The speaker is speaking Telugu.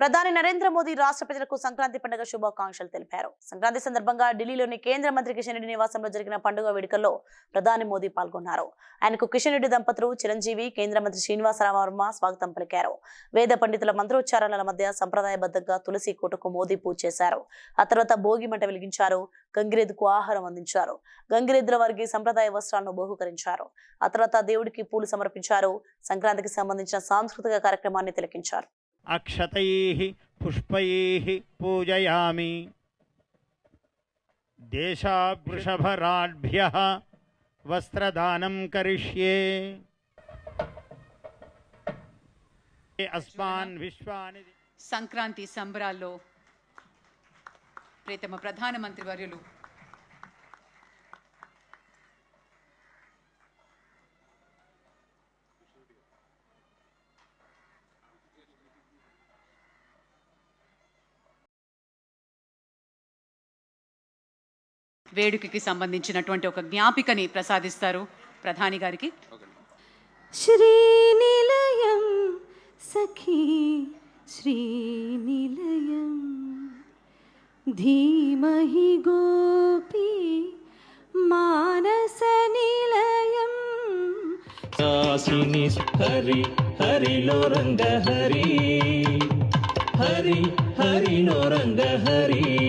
ప్రధాని నరేంద్ర మోదీ రాష్ట్ర ప్రజలకు సంక్రాంతి పండుగ శుభాకాంక్షలు తెలిపారు. సంక్రాంతి సందర్భంగా ఢిల్లీలోని కేంద్ర మంత్రి కిషన్ రెడ్డి నివాసంలో జరిగిన పండుగ వేడుకల్లో ప్రధాని మోదీ పాల్గొన్నారు. ఆయనకు కిషన్ రెడ్డి దంపతులు చిరంజీవి కేంద్ర మంత్రి శ్రీనివాసరావు వర్మ స్వాగతం పలికారు. వేద పండితుల మంత్రోచ్చారణల మధ్య సంప్రదాయబద్ధంగా తులసి కోటకు మోదీ పూజ చేశారు. ఆ తర్వాత భోగి మంట వెలిగించారు. గంగిరెద్దుకు ఆహారం అందించారు. గంగిరెద్దుల వారికి సంప్రదాయ వస్త్రాలను బహుకరించారు. ఆ తర్వాత దేవుడికి పూలు సమర్పించారు. సంక్రాంతికి సంబంధించిన సాంస్కృతిక కార్యక్రమాన్ని తిలకించారు. అక్షతైः పుష్పైः పూజయామి దేశావృషభరాడ్భ్యः వస్త్రదానం కరిష్యే అస్మాన్ విశ్వాని సంక్రాంతి సంబరాల్లో ప్రియతమ ప్రధానమంత్రి వర్యులు వేడుకకి సంబంధించినటువంటి ఒక జ్ఞాపికని ప్రసాదిస్తారు ప్రధాని గారికి. శ్రీనిలయం సఖీ శ్రీనిలయం. ధీమహి గోపి మానస నిలయం. కాసిని హరి హరిలో రంగ హరి. హరి హరిలో రంగ హరి.